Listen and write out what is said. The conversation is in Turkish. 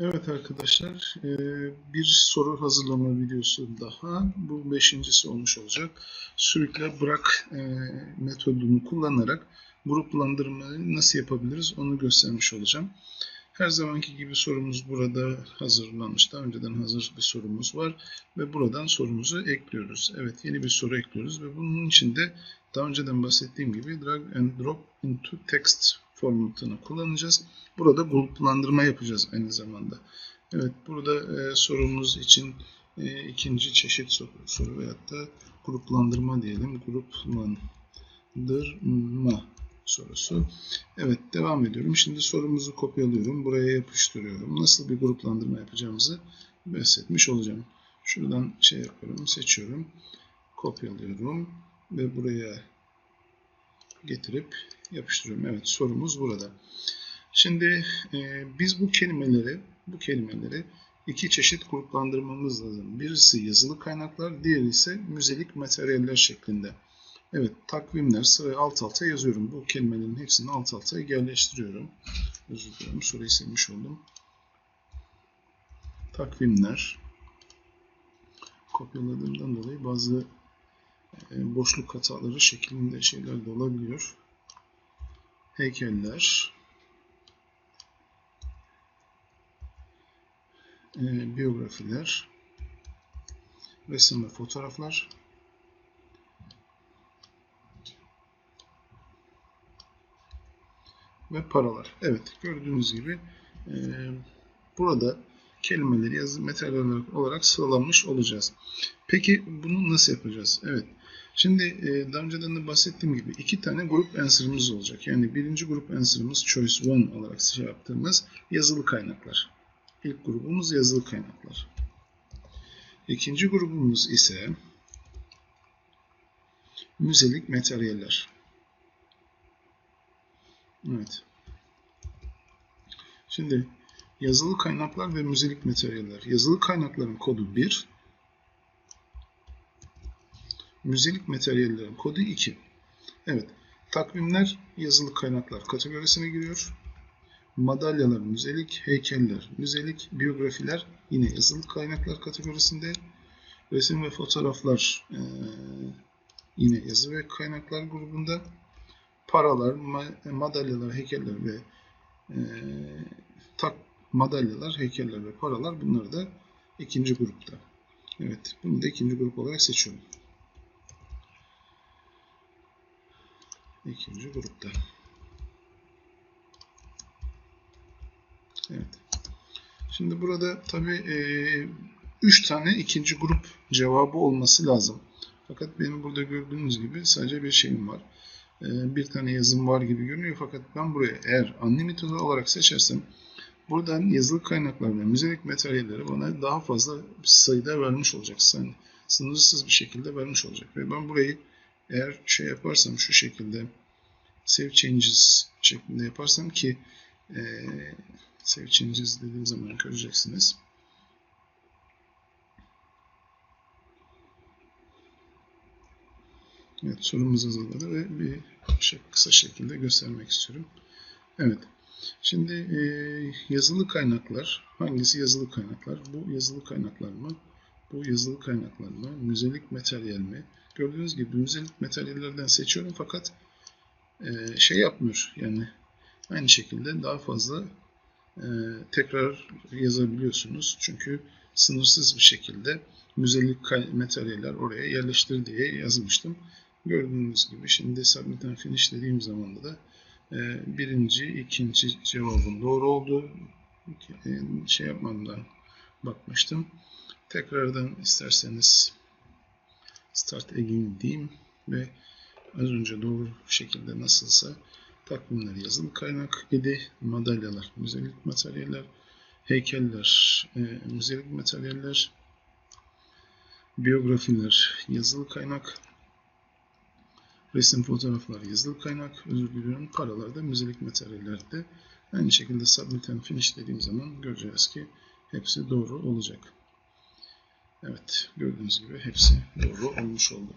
Evet arkadaşlar, e, bir soru hazırlama videosu daha. Bu beşincisi olmuş olacak. Sürükle bırak e, metodunu kullanarak gruplandırmayı nasıl yapabiliriz onu göstermiş olacağım. Her zamanki gibi sorumuz burada hazırlanmış. Daha önceden hazır bir sorumuz var ve buradan sorumuzu ekliyoruz. Evet yeni bir soru ekliyoruz ve bunun için de daha önceden bahsettiğim gibi drag and drop into text formatını kullanacağız. Burada gruplandırma yapacağız aynı zamanda. Evet burada e, sorumuz için e, ikinci çeşit soru, soru veyahut da gruplandırma diyelim. Gruplandırma sorusu. Evet devam ediyorum. Şimdi sorumuzu kopyalıyorum. Buraya yapıştırıyorum. Nasıl bir gruplandırma yapacağımızı bahsetmiş olacağım. Şuradan şey yapıyorum. Seçiyorum. Kopyalıyorum. Ve buraya getirip yapıştırıyorum. Evet sorumuz burada. Şimdi e, biz bu kelimeleri bu kelimeleri iki çeşit gruplandırmamız lazım. Birisi yazılı kaynaklar, diğeri ise müzelik materyaller şeklinde. Evet, takvimler sırayı alt alta yazıyorum. Bu kelimelerin hepsini alt alta yerleştiriyorum. Özür dilerim, soruyu silmiş oldum. Takvimler. Kopyaladığımdan dolayı bazı boşluk hataları şeklinde şeyler de olabiliyor. Heykeller. E, biyografiler. Resim ve fotoğraflar. ve paralar. Evet gördüğünüz gibi e, burada kelimeleri yazı materyaller olarak sıralanmış olacağız. Peki bunu nasıl yapacağız? Evet. Şimdi e, daha önceden de bahsettiğim gibi iki tane grup answer'ımız olacak. Yani birinci grup answer'ımız choice one olarak şey yaptığımız yazılı kaynaklar. İlk grubumuz yazılı kaynaklar. İkinci grubumuz ise müzelik materyaller. Evet. Şimdi yazılı kaynaklar ve müzelik materyaller. Yazılı kaynakların kodu 1. Müzelik materyallerin kodu 2. Evet. Takvimler yazılı kaynaklar kategorisine giriyor. Madalyalar müzelik, heykeller müzelik, biyografiler yine yazılı kaynaklar kategorisinde. Resim ve fotoğraflar ee, yine yazı ve kaynaklar grubunda paralar, madalyalar, heykeller ve e, madalyalar, heykeller ve paralar bunlar da ikinci grupta. Evet, bunu da ikinci grup olarak seçiyorum. İkinci grupta. Evet. Şimdi burada tabi e, üç tane ikinci grup cevabı olması lazım. Fakat benim burada gördüğünüz gibi sadece bir şeyim var. E, bir tane yazım var gibi görünüyor. Fakat ben buraya eğer unlimited olarak seçersem buradan yazılı kaynaklar ve müzelik materyalleri bana daha fazla sayıda vermiş olacak. Yani sınırsız bir şekilde vermiş olacak. Ve ben burayı eğer şey yaparsam şu şekilde save changes şeklinde yaparsam ki e, save changes dediğim zaman göreceksiniz. Evet sorumuz hazırladı ve bir şey, kısa şekilde göstermek istiyorum. Evet. Şimdi e, yazılı kaynaklar. Hangisi yazılı kaynaklar? Bu yazılı kaynaklar mı? Bu yazılı kaynaklar mı? Müzelik materyal mi? Gördüğünüz gibi müzelik materyallerden seçiyorum fakat e, şey yapmıyor. Yani aynı şekilde daha fazla e, tekrar yazabiliyorsunuz. Çünkü sınırsız bir şekilde müzelik materyaller oraya yerleştir diye yazmıştım. Gördüğünüz gibi şimdi submit and finish dediğim zaman da birinci, ikinci cevabın doğru oldu. E, şey yapmadan bakmıştım. Tekrardan isterseniz start again diyeyim ve az önce doğru şekilde nasılsa takvimler yazılı kaynak idi. Madalyalar, müzelik materyaller, heykeller, e, müzelik materyaller, biyografiler, yazılı kaynak, Resim, fotoğraflar, yazılı kaynak, özür diliyorum. Paralarda, müzelik materyallerde. Aynı şekilde submit and finish dediğim zaman göreceğiz ki hepsi doğru olacak. Evet, gördüğünüz gibi hepsi doğru olmuş oldu.